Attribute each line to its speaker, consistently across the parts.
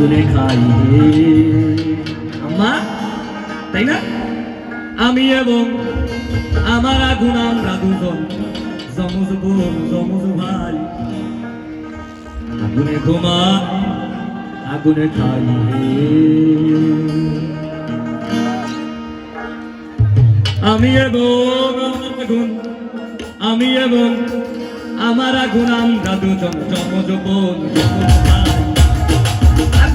Speaker 1: আগুনে খাই আম্মা, তাই না? আমি এবং আমার আগুন, আমরা দুজন। জমজ বোন জমজ ভাই। আগুনে ঘুমাই আগুনে খাই আমি এবং আমার আগুন, আমি এবং আমার আগুন, আমরা দুজন। জমজ বোন জমজ ভাই।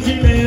Speaker 1: লুকিয়েছিলে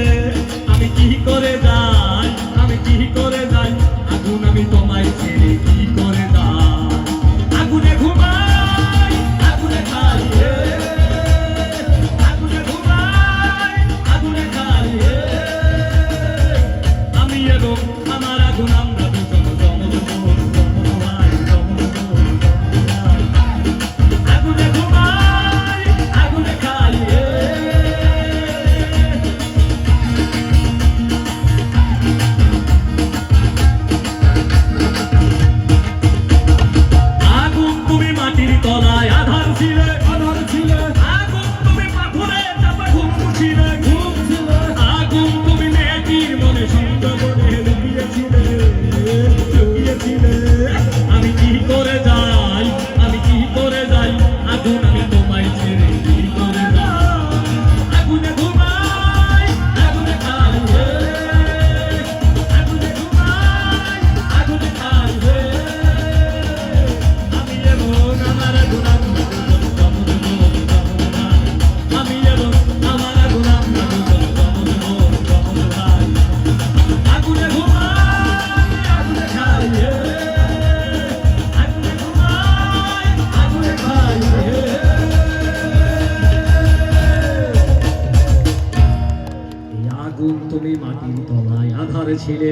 Speaker 1: তুমি মাটির তলায় আধারে ছিলে।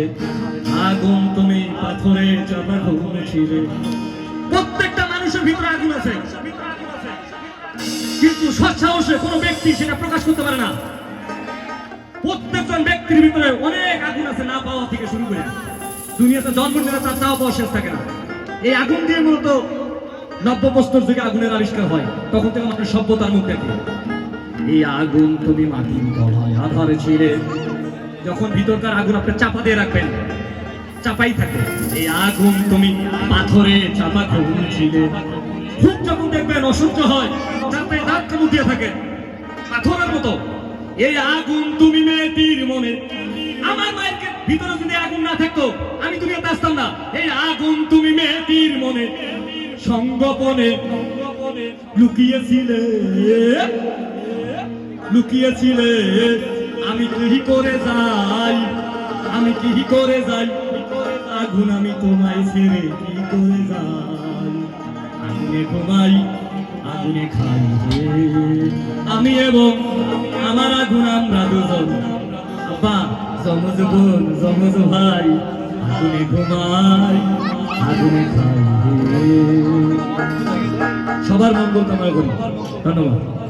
Speaker 1: আগুন তুমি পাথরে চাপা ঘুম ছিলে। প্রত্যেকটা মানুষের ভিতরে আগুন আছে। কিন্তু সৎসাহসে কোনো ব্যক্তি সেটা প্রকাশ করতে পারে না। প্রত্যেকজন ব্যক্তির ভিতরে অনেক আগুন আছে না পাওয়া থেকে শুরু করে। দুনিয়াতে জন্ম নিলে তার চাওয়া পাওয়া শেষ থাকে না। এই আগুন দিয়ে মূলত নব্য প্রস্তর যুগে আগুনের আবিষ্কার হয়। তখন থেকে আমাদের সভ্যতার মুখ দেখে এই আগুন তুমি মাটির তলায় আধারে ছিলে। যখন ভিতরকার আগুন আপনি চাপা দিয়ে রাখবেন, চাপাই থাকে। এই আগুন তুমি পাথরে চাপা ছিলে খুব যখন দেখবেন অসহ্য হয় চাপে দাঁত কামু দিয়ে থাকে পাথরের মতো। এই আগুন তুমি মেয়েটির মনে আমার মায়ের ভিতরে যদি আগুন না থাকতো, আমি দুনিয়াতে আসতাম না। এই আগুন তুমি মেয়েটির মনে সঙ্গপনে লুকিয়েছিলে। লুকিয়েছিলে। আমি কি করে যাই? আমি কি করে যাই? আগুন আমি তোমায় ছেড়ে কি করে যাই? আগুনে ঘুমাই, আগুনে খাই আমি এবং আমার আগুন আমরা দুজন। আব্বা জমজ বোন জমজ ভাই, আগুনে ঘুমাই, আগুনে খাই সবার মঙ্গল কামনা করি। ধন্যবাদ।